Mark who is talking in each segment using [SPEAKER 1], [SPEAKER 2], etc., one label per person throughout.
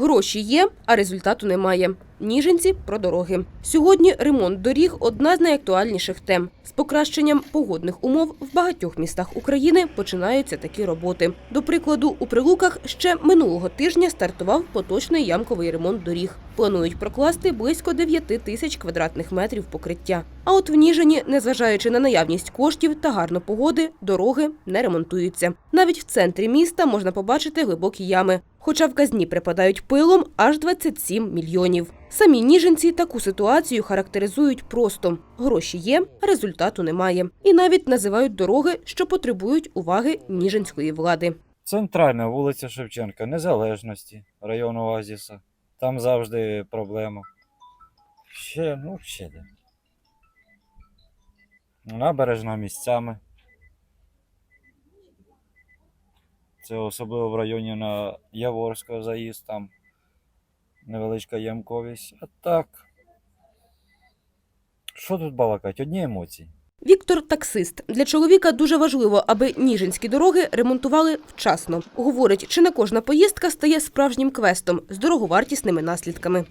[SPEAKER 1] Гроші є, а результату немає. Ніженці про дороги. Сьогодні ремонт доріг одна з найактуальніших тем. З покращенням погодних умов в багатьох містах України починаються такі роботи. До прикладу, у Прилуках ще минулого тижня стартував поточний ямковий ремонт доріг. Планують прокласти близько 9 тисяч квадратних метрів покриття. А от в Ніжині, незважаючи на наявність коштів та гарну погоди, дороги не ремонтуються. Навіть в центрі міста можна побачити глибокі ями. Хоча в казні припадають пилом аж 27 мільйонів. Самі ніженці таку ситуацію характеризують просто: гроші є, результату немає. І навіть називають дороги, що потребують уваги ніжинської влади.
[SPEAKER 2] Центральна вулиця Шевченка, Незалежності, району Оазіса. Там завжди проблема. Ще, ну, ще де. Набережна місцями. Це особливо в районі на Яворського заїзд, там невеличка ямковість. А так. Що тут балакать? Одні емоції.
[SPEAKER 1] Віктор таксист. Для чоловіка дуже важливо, аби ніжинські дороги ремонтували вчасно. Говорить, чи не кожна поїздка стає справжнім квестом з дороговартісними наслідками.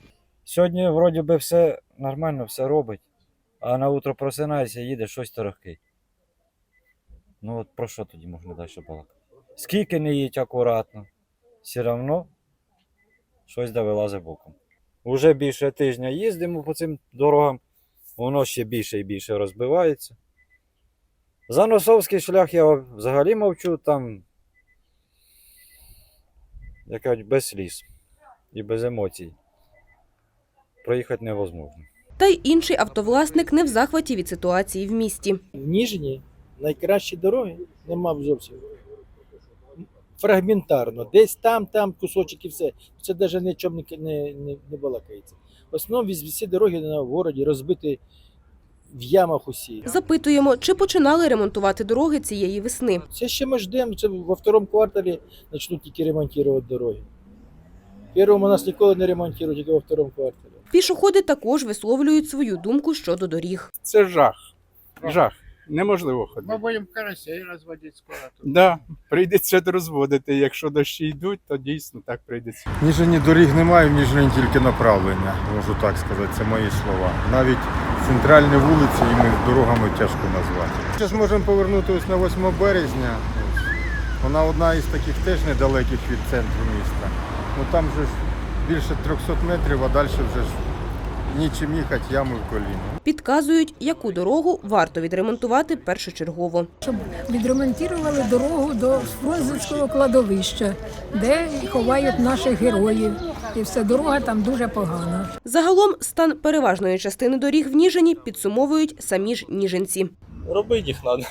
[SPEAKER 2] Сьогодні вроді би все нормально, все робить, а на утро просинається, їде щось торохкить. Ну от про що тоді можна далі балакати? Скільки не їдь акуратно, все одно щось да вилазить боком. Уже більше тижня їздимо по цим дорогам, воно ще більше і більше розбивається. За Носовський шлях я взагалі мовчу, там як кажуть, без сліз і без емоцій проїхати невозможно.
[SPEAKER 1] Та й інший автовласник не в захваті від ситуації в місті.
[SPEAKER 3] В Ніжині найкращі дороги нема зовсім. Фрагментарно. Десь там, там кусочок і все. Це навіть нічого не, не, не, не балакається. В основному всі дороги на городі розбиті в ямах усі.
[SPEAKER 1] Запитуємо, чи починали ремонтувати дороги цієї весни.
[SPEAKER 3] Це ще ми ждемо, це во второму кварталі почнуть тільки ремонтувати дороги. В першому нас ніколи не ремонтують, тільки во второму кварталі.
[SPEAKER 1] Пішоходи також висловлюють свою думку щодо доріг.
[SPEAKER 4] Це жах. Жах. Неможливо ходити.
[SPEAKER 5] Ми будемо карасей розводити скоро тут.
[SPEAKER 4] Да, прийдеться розводити. Якщо дощі йдуть, то дійсно так прийдеться.
[SPEAKER 6] Ніжині доріг немає, в Ніжині тільки направлення, можу так сказати, це мої слова. Навіть центральні вулиці іми дорогами тяжко назвати. Зараз можемо повернути ось на 8 березня. Ось. Вона одна із таких теж недалеких від центру міста. Ну там же ж більше 300 метрів, а далі вже ж нічим їхати, ями в коліно.
[SPEAKER 1] Підказують, яку дорогу варто відремонтувати першочергово.
[SPEAKER 7] щоб відремонтували дорогу до Фрунзенського кладовища, де ховають наших героїв. І все дорога там дуже погана.
[SPEAKER 1] Загалом стан переважної частини доріг в Ніжині підсумовують самі ж ніженці.
[SPEAKER 8] Робити їх треба.